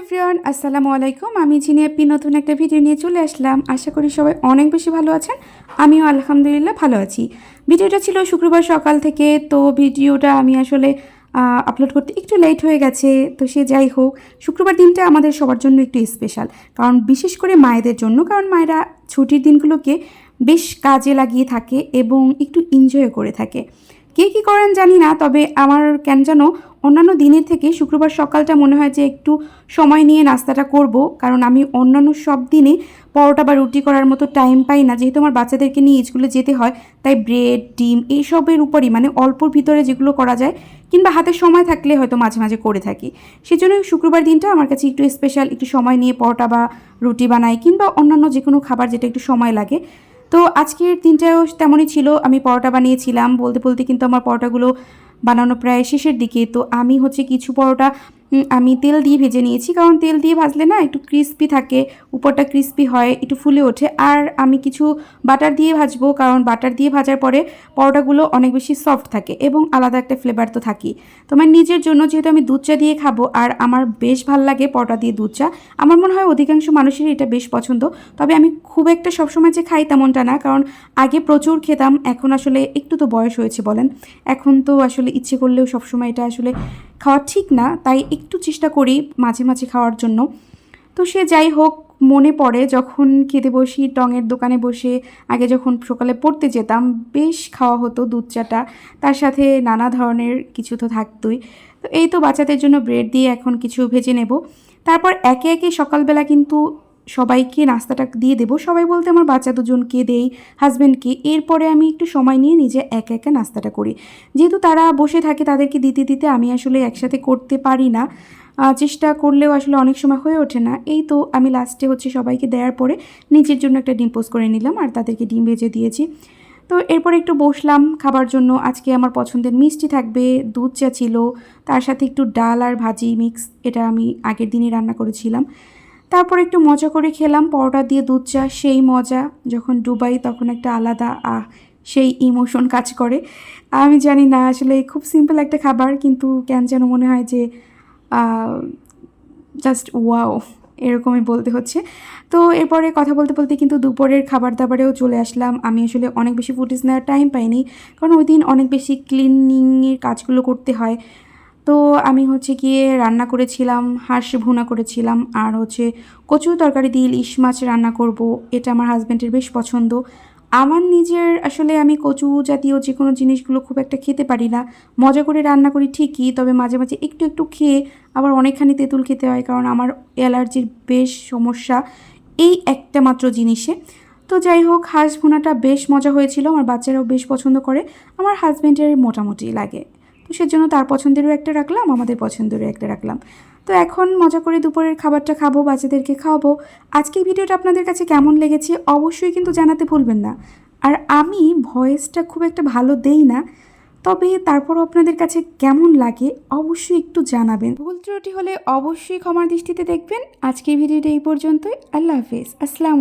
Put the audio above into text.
Everyone, আসসালামু আলাইকুম। আমি চিনি আপনি নতুন একটা ভিডিও নিয়ে চলে আসলাম। আশা করি সবাই অনেক বেশি ভালো আছেন। আমিও আলহামদুলিল্লাহ ভালো আছি। ভিডিওটা ছিল শুক্রবার সকাল থেকে, তো ভিডিওটা আমি আসলে আপলোড করতে একটু লেট হয়ে গেছে। তো সে যাই হোক, শুক্রবার দিনটা আমাদের সবার জন্য একটু স্পেশাল কারণ বিশেষ করে মায়েদের জন্য, কারণ মায়েরা ছুটির দিনগুলোকে বেশ কাজে লাগিয়ে থাকে এবং একটু এনজয় করে থাকে। কে কী করেন জানি না, তবে আমার কেন যেন অন্যান্য দিনের থেকে শুক্রবার সকালটা মনে হয় যে একটু সময় নিয়ে নাস্তাটা করব, কারণ আমি অন্যান্য সব দিনে পরোটা বা রুটি করার মতো টাইম পাই না। যেহেতু আমার বাচ্চাদেরকে নিয়ে স্কুলে যেতে হয়, তাই ব্রেড ডিম এইসবের উপরই মানে অল্পর ভিতরে যেগুলো করা যায়, কিংবা হাতে সময় থাকলে হয়তো মাঝে মাঝে করে থাকি। সেজন্য শুক্রবার দিনটা আমার কাছে একটু স্পেশাল একটু সময় নিয়ে পরোটা বা রুটি বানাই, কিংবা অন্যান্য যে কোনো খাবার যেটা একটু সময় লাগে তো আজকের দিনটাও তেমনই ছিল। আমি পরোটা বানিয়েছিলাম। বলতে বলতে কিন্তু আমার পরোটাগুলো বানানো প্রায় শেষের দিকে। তো আমি হচ্ছে কিছু পরোটা আমি তেল দিয়ে ভেজে নিয়েছি, কারণ তেল দিয়ে ভাজলে না একটু ক্রিস্পি থাকে, উপরটা ক্রিস্পি হয়, একটু ফুলে ওঠে। আর আমি কিছু বাটার দিয়ে ভাজবো, কারণ বাটার দিয়ে ভাজার পরে পরোটাগুলো অনেক বেশি সফট থাকে এবং আলাদা একটা ফ্লেভার তো থাকি তো আমার নিজের জন্য যেহেতু আমি দুধ চা দিয়ে খাব, আর আমার বেশ ভালো লাগে পরোটা দিয়ে দুধ চা, আমার মনে হয় অধিকাংশ মানুষেরই এটা বেশ পছন্দ। তবে আমি খুব একটা সবসময় যে খাই তেমনটা না, কারণ আগে প্রচুর খেতাম, এখন আসলে একটু তো বয়স হয়েছে বলেন। এখন তো আসলে ইচ্ছে করলেও সবসময় এটা আসলে খাওয়া ঠিক না, তাই একটু চেষ্টা করি মাঝে মাঝে খাওয়ার জন্য। তো সে যাই হোক, মনে পড়ে যখন খেতে বসি, টঙের দোকানে বসে, আগে যখন সকালে পড়তে যেতাম, বেশ খাওয়া হতো দুধ চাটা তার সাথে নানা ধরনের কিছু তো থাকতই। তো এই তো বাচ্চাদের জন্য ব্রেড দিয়ে এখন কিছু ভেজে নেব। তারপর একে একে সকালবেলা কিন্তু সবাইকে নাস্তাটা দিয়ে দেবো। সবাই বলতে আমার বাচ্চা দুজনকে দেই হাজব্যান্ডকে এরপরে আমি একটু সময় নিয়ে নিজে একা একা নাস্তাটা করি। যেহেতু তারা বসে থাকে, তাদেরকে দিতে দিতে আমি আসলে একসাথে করতে পারি না। চেষ্টা করলেও আসলে অনেক সময় হয়ে ওঠে না। এই তো আমি লাস্টে হচ্ছে সবাইকে দেওয়ার পরে নিজের জন্য একটা ডিম পোস্ট করে নিলাম আর তাদেরকে ডিম ভেজে দিয়েছি। তো এরপর একটু বসলাম খাবার জন্য। আজকে আমার পছন্দের মিষ্টি থাকবে, দুধ চা ছিল। তার সাথে একটু ডাল আর ভাজি মিক্স এটা আমি আগের দিনই রান্না করেছিলাম। তারপর একটু মজা করে খেলাম, পরোটা দিয়ে দুধ চা, সেই মজা। যখন ডুবাই তখন একটা আলাদা, আহ, সেই ইমোশন কাজ করে। আমি জানি না, আসলে খুব সিম্পল একটা খাবার, কিন্তু কেন যেন মনে হয় যে জাস্ট ওয়াও এরকমই বলতে হচ্ছে। তো এরপরে কথা বলতে বলতে কিন্তু দুপুরের খাবার দাবারেও চলে আসলাম। আমি আসলে অনেক বেশি ফুটেজ নেওয়ার টাইম পাইনি। কারণ ওই দিন অনেক বেশি ক্লিনিংয়ের কাজগুলো করতে হয়। তো আমি হচ্ছে গিয়ে রান্না করেছিলাম, হাঁস ভুনা করেছিলাম, আর হচ্ছে কচু তরকারি দিয়ে ইলিশ মাছ রান্না করব, এটা আমার হাজব্যান্ডের বেশ পছন্দ। আমার নিজের আসলে আমি কচু জাতীয় যে কোনো জিনিসগুলো খুব একটা খেতে পারি না। মজা করে রান্না করি ঠিকই, তবে মাঝে মাঝে একটু একটু খেয়ে আবার অনেকখানি তেঁতুল খেতে হয়, কারণ আমার অ্যালার্জির বেশ সমস্যা এই একটা মাত্র জিনিসে। তো যাই হোক, হাঁস ভুনাটা বেশ মজা হয়েছিল, আমার বাচ্চারাও বেশ পছন্দ করে, আমার হাজব্যান্ডের মোটামুটি লাগে। তো সেজন্য তার পছন্দেরও একটা রাখলাম, আমাদের পছন্দেরও একটা রাখলাম। তো এখন মজা করে দুপুরের খাবারটা খাব, বাচ্চাদেরকে খাওয়াবো। আজকের ভিডিওটা আপনাদের কাছে কেমন লেগেছে অবশ্যই কিন্তু জানাতে ভুলবেন না। আর আমি ভয়েসটা খুব একটা ভালো দেই না, তবে তারপরও আপনাদের কাছে কেমন লাগে অবশ্যই একটু জানাবেন। ভুল ত্রুটি হলে অবশ্যই ক্ষমার দৃষ্টিতে দেখবেন। আজকের ভিডিওটা এই পর্যন্তই। আল্লাহ হাফেজ। আসসালাম